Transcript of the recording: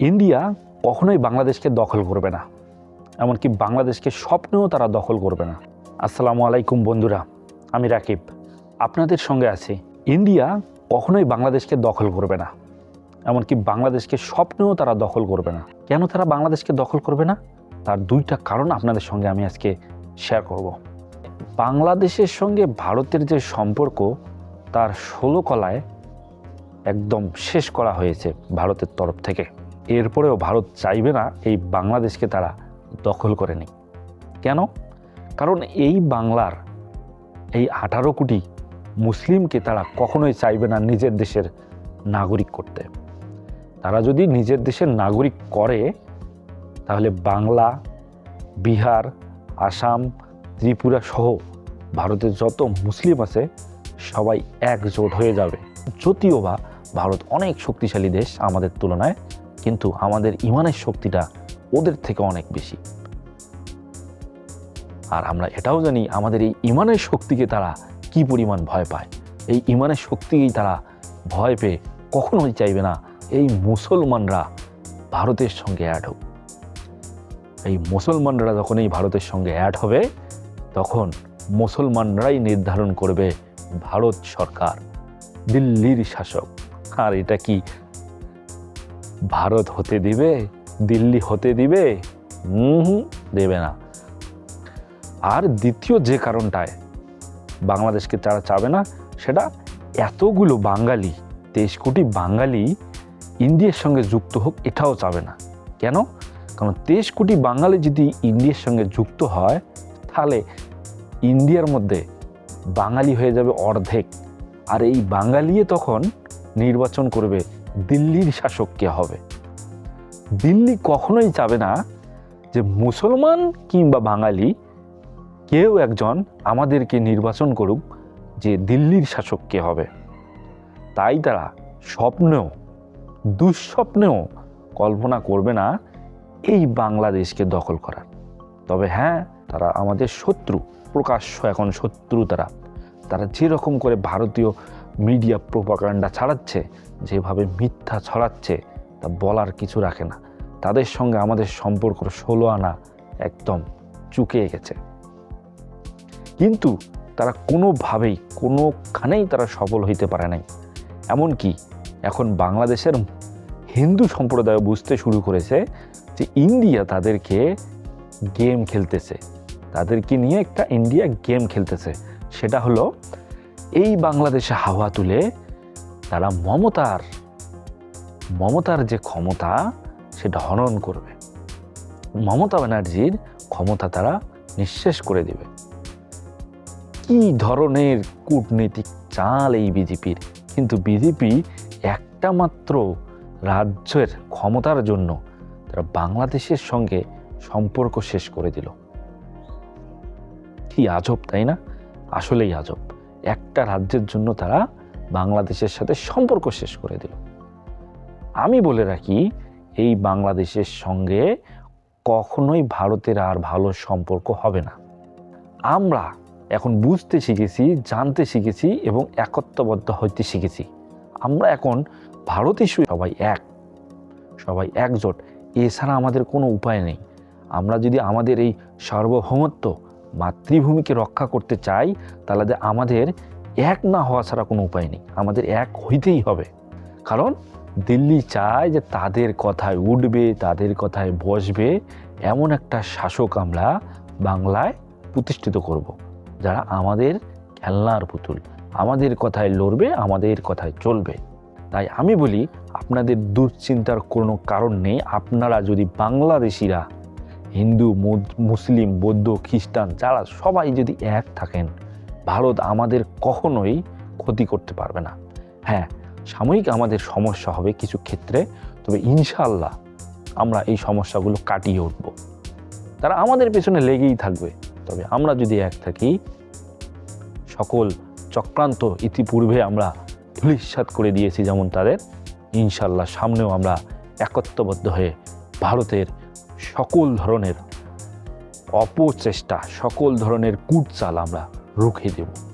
India কখনোই বাংলাদেশকে দখল করবে না, এমনকি বাংলাদেশকে স্বপ্নেও তারা দখল করবে না। আসসালামু আলাইকুম বন্ধুরা, আমি রাকিব। আপনাদের সঙ্গে আছি। ইন্ডিয়া কখনোই বাংলাদেশকে দখল করবে না, এমনকি বাংলাদেশকে স্বপ্নেও তারা দখল করবে না। কেন তারা বাংলাদেশকে দখল করবে না? তার দুইটা কারণ আপনাদের সঙ্গে আমি আজকে শেয়ার করব। বাংলাদেশের সঙ্গে ভারতের যে সম্পর্ক, তার ষোলো কলায় একদম শেষ করা হয়েছে ভারতের তরফ থেকে। এরপরেও ভারত চাইবে না এই বাংলাদেশকে তারা দখল করে নিক। কেন? কারণ এই বাংলার এই আঠারো কোটি মুসলিমকে তারা কখনোই চাইবে না নিজের দেশের নাগরিক করতে। তারা যদি নিজের দেশের নাগরিক করে, তাহলে বাংলা, বিহার, আসাম, ত্রিপুরা সহ ভারতের যত মুসলিম আছে, সবাই একজোট হয়ে যাবে। যদিও বা ভারত অনেক শক্তিশালী দেশ আমাদের তুলনায় কিন্তু আমাদের ইমানের শক্তিটা ওদের থেকে অনেক বেশি। আর আমরা এটাও জানি আমাদের এই ইমানের শক্তিকে তারা কি পরিমাণ ভয় পায়। এই ইমানের শক্তিকেই তারা ভয় পেয়ে কখনোই চাইবে না এই মুসলমানরা ভারতের সঙ্গে অ্যাড হোক। এই মুসলমানরা যখন এই ভারতের সঙ্গে অ্যাড হবে, তখন মুসলমানরাই নির্ধারণ করবে ভারত সরকার, দিল্লির শাসক। আর এটা কি ভারত হতে দিবে, দিল্লি হতে দিবে, হুম দেবে না। আর দ্বিতীয় যে কারণটায় বাংলাদেশকে তারা চাবে না, সেটা এতগুলো বাঙালি, তেইশ কোটি বাঙালি ইন্ডিয়ার সঙ্গে যুক্ত হোক, এটাও চাবে না। কেন? কারণ তেইশ কোটি বাঙালি যদি ইন্ডিয়ার সঙ্গে যুক্ত হয়, তাহলে ইন্ডিয়ার মধ্যে বাঙালি হয়ে যাবে অর্ধেক। আর এই বাঙালিয়ে তখন নির্বাচন করবে দিল্লির শাসক কে হবে? দিল্লি কখনোই চাবে না যে মুসলমান কিংবা বাঙালি কেউ একজন আমাদেরকে নির্বাচন করুক যে দিল্লির শাসক কে হবে। তাই তারা স্বপ্নেও, দুঃস্বপ্নেও কল্পনা করবে না এই বাংলাদেশকে দখল করার। তবে হ্যাঁ তারা আমাদের শত্রু, প্রকাশ্য এখন শত্রু তারা। তারা যেরকম করে ভারতীয় মিডিয়া প্রোপাকাণ্ডা ছাড়াচ্ছে, যেভাবে মিথ্যা ছড়াচ্ছে, তা বলার কিছু রাখে না। তাদের সঙ্গে আমাদের সম্পর্ক ষোলো আনা একদম চুকে গেছে। কিন্তু তারা কোনোভাবেই, কোনোখানেই তারা সফল হইতে পারে নাই। এমনকি এখন বাংলাদেশের হিন্দু সম্প্রদায় বুঝতে শুরু করেছে যে ইন্ডিয়া তাদেরকে গেম খেলতেছে। তাদেরকে নিয়ে একটা ইন্ডিয়া গেম খেলতেছে। সেটা হলো এই বাংলাদেশে হাওয়া তুলে তারা মমতার মমতার যে ক্ষমতা, সেটা হনন করবে। মমতা ব্যানার্জির ক্ষমতা তারা নিঃশেষ করে দেবে। কি ধরনের কূটনৈতিক চাল এই বিজেপির? কিন্তু বিজেপি একটা মাত্র রাজ্যের ক্ষমতার জন্য তারা বাংলাদেশের সঙ্গে সম্পর্ক শেষ করে দিল। কি আজব, তাই না? আসলেই আজব। একটা রাজ্যের জন্য তারা বাংলাদেশের সাথে সম্পর্ক শেষ করে দিল। আমি বলে রাখি, এই বাংলাদেশের সঙ্গে কখনোই ভারতের আর ভালো সম্পর্ক হবে না। আমরা এখন বুঝতে শিখেছি, জানতে শিখেছি এবং একত্ববদ্ধ হইতে শিখেছি। আমরা এখন ভারত ইস্যু সবাই এক, সবাই একজোট। এছাড়া আমাদের কোনো উপায় নেই। আমরা যদি আমাদের এই সার্বভৌমত্ব মাতৃভূমিকে রক্ষা করতে চাই, তাহলে আমাদের এক না হওয়া ছাড়া কোনো উপায় নেই। আমাদের এক হইতেই হবে। কারণ দিল্লি চায় যে তাদের কথায় উঠবে, তাদের কথায় বসবে, এমন একটা শাসক আমরা বাংলায় প্রতিষ্ঠিত করব। যারা আমাদের খেলনার পুতুল। আমাদের কথায় লড়বে, আমাদের কথায় চলবে। তাই আমি বলি, আপনাদের দুশ্চিন্তার কোনো কারণ নেই। আপনারা যদি বাংলাদেশিরা হিন্দু মুসলিম, বৌদ্ধ, খ্রিস্টান, যারা সবাই যদি এক থাকেন, ভারত আমাদের কখনোই ক্ষতি করতে পারবে না। হ্যাঁ সাময়িক আমাদের সমস্যা হবে কিছু ক্ষেত্রে, তবে ইনশাল্লাহ আমরা এই সমস্যাগুলো কাটিয়ে উঠব। তারা আমাদের পেছনে লেগেই থাকবে। তবে আমরা যদি এক থাকি, সকল চক্রান্ত ইতিপূর্বে আমরা ধুলিস্বাদ করে দিয়েছি যেমন তাদের ইনশাল্লাহ সামনেও আমরা একত্ববদ্ধ হয়ে ভারতের সকল ধরনের অপচেষ্টা সকল ধরনের কুটচাল আমরা রুখে দেব।